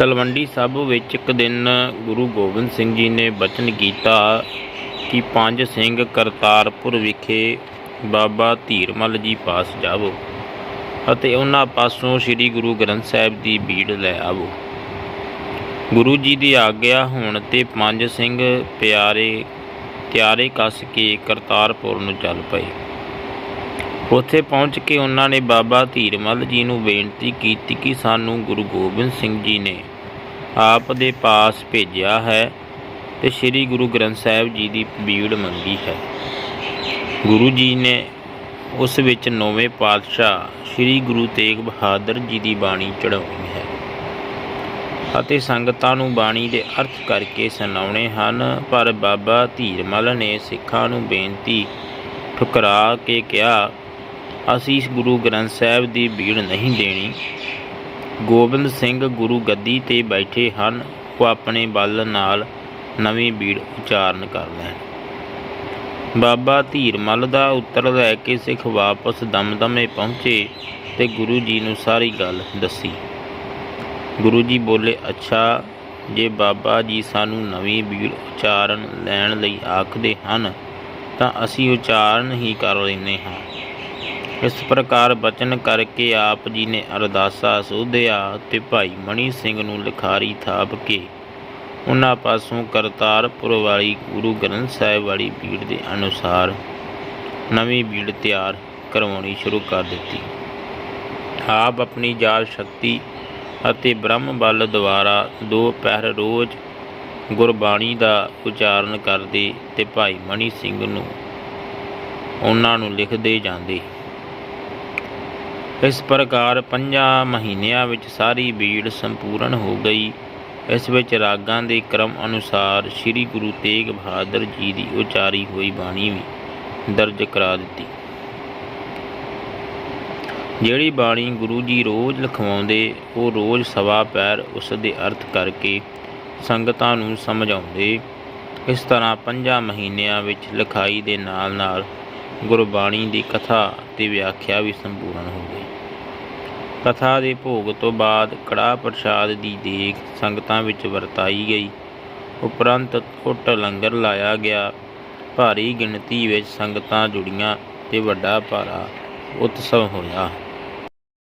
ਤਲਵੰਡੀ ਸਾਬੋ ਵਿੱਚ ਇੱਕ ਦਿਨ ਗੁਰੂ ਗੋਬਿੰਦ ਸਿੰਘ ਜੀ ਨੇ ਬਚਨ ਕੀਤਾ ਕਿ ਪੰਜ ਸਿੰਘ ਕਰਤਾਰਪੁਰ ਵਿਖੇ ਬਾਬਾ ਧੀਰਮਲ ਜੀ ਪਾਸ ਜਾਵੋ ਅਤੇ ਉਹਨਾਂ ਪਾਸੋਂ ਸ੍ਰੀ ਗੁਰੂ ਗ੍ਰੰਥ ਸਾਹਿਬ ਦੀ ਬੀੜ ਲੈ ਆਵੋ। ਗੁਰੂ ਜੀ ਦੀ ਆਗਿਆ ਹੋਣ ਤੇ ਪੰਜ ਸਿੰਘ ਪਿਆਰੇ, ਤਿਆਰੇ ਕੱਸ ਕੇ ਕਰਤਾਰਪੁਰ ਨੂੰ ਚੱਲ ਪਏ। ਉੱਥੇ ਪਹੁੰਚ ਕੇ ਉਹਨਾਂ ਨੇ ਬਾਬਾ ਧੀਰਮਲ ਜੀ ਨੂੰ ਬੇਨਤੀ ਕੀਤੀ ਕਿ ਸਾਨੂੰ ਗੁਰੂ ਗੋਬਿੰਦ ਸਿੰਘ ਜੀ ਨੇ ਆਪ ਦੇ ਪਾਸ ਭੇਜਿਆ ਹੈ ਤੇ ਸ੍ਰੀ ਗੁਰੂ ਗ੍ਰੰਥ ਸਾਹਿਬ ਜੀ ਦੀ ਬੀੜ ਮੰਗੀ ਹੈ। ਗੁਰੂ ਜੀ ਨੇ ਉਸ ਵਿੱਚ ਨੌਵੇਂ ਪਾਤਸ਼ਾਹ ਸ੍ਰੀ ਗੁਰੂ ਤੇਗ ਬਹਾਦਰ ਜੀ ਦੀ ਬਾਣੀ ਚੜਾਉਣੀ ਹੈ ਅਤੇ ਸੰਗਤਾਂ ਨੂੰ ਬਾਣੀ ਦੇ ਅਰਥ ਕਰਕੇ ਸੁਣਾਉਣੇ ਹਨ, ਪਰ ਬਾਬਾ ਧੀਰਮਲ ਨੇ ਸਿੱਖਾਂ ਨੂੰ ਬੇਨਤੀ ਠੁਕਰਾ ਕੇ ਕਿਹਾ ਅਸੀਂ ਇਸ ਗੁਰੂ ਗ੍ਰੰਥ ਸਾਹਿਬ ਦੀ ਬੀੜ ਨਹੀਂ ਦੇਣੀ। ਗੋਬਿੰਦ ਸਿੰਘ ਗੁਰੂ ਗੱਦੀ ਤੇ ਬੈਠੇ ਹਨ, ਉਹ ਆਪਣੇ ਬਲ ਨਾਲ ਨਵੀਂ ਬੀੜ ਉਚਾਰਨ ਕਰ ਲੈਣ। ਬਾਬਾ ਧੀਰਮਲ ਦਾ ਉੱਤਰ ਲੈ ਕੇ ਸਿੱਖ ਵਾਪਸ ਦਮਦਮੇ ਪਹੁੰਚੇ ਤੇ ਗੁਰੂ ਜੀ ਨੂੰ ਸਾਰੀ ਗੱਲ ਦੱਸੀ। ਗੁਰੂ ਜੀ ਬੋਲੇ, ਅੱਛਾ, ਜੇ ਬਾਬਾ ਜੀ ਸਾਨੂੰ ਨਵੀਂ ਬੀੜ ਉਚਾਰਨ ਲੈਣ ਲਈ ਆਖਦੇ ਹਨ, ਤਾਂ ਅਸੀਂ ਉਚਾਰਨ ਹੀ ਕਰ ਲੈਂਦੇ ਹਾਂ। ਇਸ ਪ੍ਰਕਾਰ ਬਚਨ ਕਰਕੇ ਆਪ ਜੀ ਨੇ ਅਰਦਾਸਾ ਸੋਧਿਆ ਤੇ ਭਾਈ ਮਣੀ ਸਿੰਘ ਨੂੰ ਲਿਖਾਰੀ ਥਾਪ ਕੇ ਉਹਨਾਂ ਪਾਸੋਂ ਕਰਤਾਰਪੁਰ ਵਾਲੀ ਗੁਰੂ ਗ੍ਰੰਥ ਸਾਹਿਬ ਵਾਲੀ ਬੀੜ ਦੇ ਅਨੁਸਾਰ ਨਵੀਂ ਬੀੜ ਤਿਆਰ ਕਰਵਾਉਣੀ ਸ਼ੁਰੂ ਕਰ ਦਿੱਤੀ। ਆਪ ਆਪਣੀ ਜਾਲ ਸ਼ਕਤੀ ਅਤੇ ਬ੍ਰਹਮ ਬਲ ਦੁਆਰਾ ਦੋ ਪਹਿਰ ਰੋਜ਼ ਗੁਰਬਾਣੀ ਦਾ ਉਚਾਰਨ ਕਰਦੇ ਤੇ ਭਾਈ ਮਣੀ ਸਿੰਘ ਨੂੰ ਉਹਨਾਂ ਨੂੰ ਲਿਖਦੇ ਜਾਂਦੇ। ਇਸ ਪ੍ਰਕਾਰ ਪੰਜਾਂ ਮਹੀਨਿਆਂ ਵਿੱਚ ਸਾਰੀ ਬੀੜ ਸੰਪੂਰਨ ਹੋ ਗਈ। ਇਸ ਵਿੱਚ ਰਾਗਾਂ ਦੇ ਕ੍ਰਮ ਅਨੁਸਾਰ ਸ੍ਰੀ ਗੁਰੂ ਤੇਗ ਬਹਾਦਰ ਜੀ ਦੀ ਉਚਾਰੀ ਹੋਈ ਬਾਣੀ ਵੀ ਦਰਜ ਕਰਾ ਦਿੱਤੀ। ਜਿਹੜੀ ਬਾਣੀ ਗੁਰੂ ਜੀ ਰੋਜ਼ ਲਿਖਵਾਉਂਦੇ, ਉਹ ਰੋਜ਼ ਸਵਾ ਪੈਰ ਉਸ ਦੇ ਅਰਥ ਕਰਕੇ ਸੰਗਤਾਂ ਨੂੰ ਸਮਝਾਉਂਦੇ। ਇਸ ਤਰ੍ਹਾਂ ਪੰਜਾਂ ਮਹੀਨਿਆਂ ਵਿੱਚ ਲਿਖਾਈ ਦੇ ਨਾਲ ਨਾਲ ਗੁਰਬਾਣੀ ਦੀ ਕਥਾ ਤੇ ਵਿਆਖਿਆ ਵੀ ਸੰਪੂਰਨ ਹੋ ਗਈ। ਕਥਾ ਦੇ ਭੋਗ ਤੋਂ ਬਾਅਦ ਕੜਾਹ ਪ੍ਰਸ਼ਾਦ ਦੀ ਦੇਗ ਸੰਗਤਾਂ ਵਿੱਚ ਵਰਤਾਈ ਗਈ। ਉਪਰੰਤ ਟੁੱਟ ਲੰਗਰ ਲਾਇਆ ਗਿਆ। ਭਾਰੀ ਗਿਣਤੀ ਵਿੱਚ ਸੰਗਤਾਂ ਜੁੜੀਆਂ ਤੇ ਵੱਡਾ ਭਾਰਾ ਉਤਸਵ ਹੋਇਆ।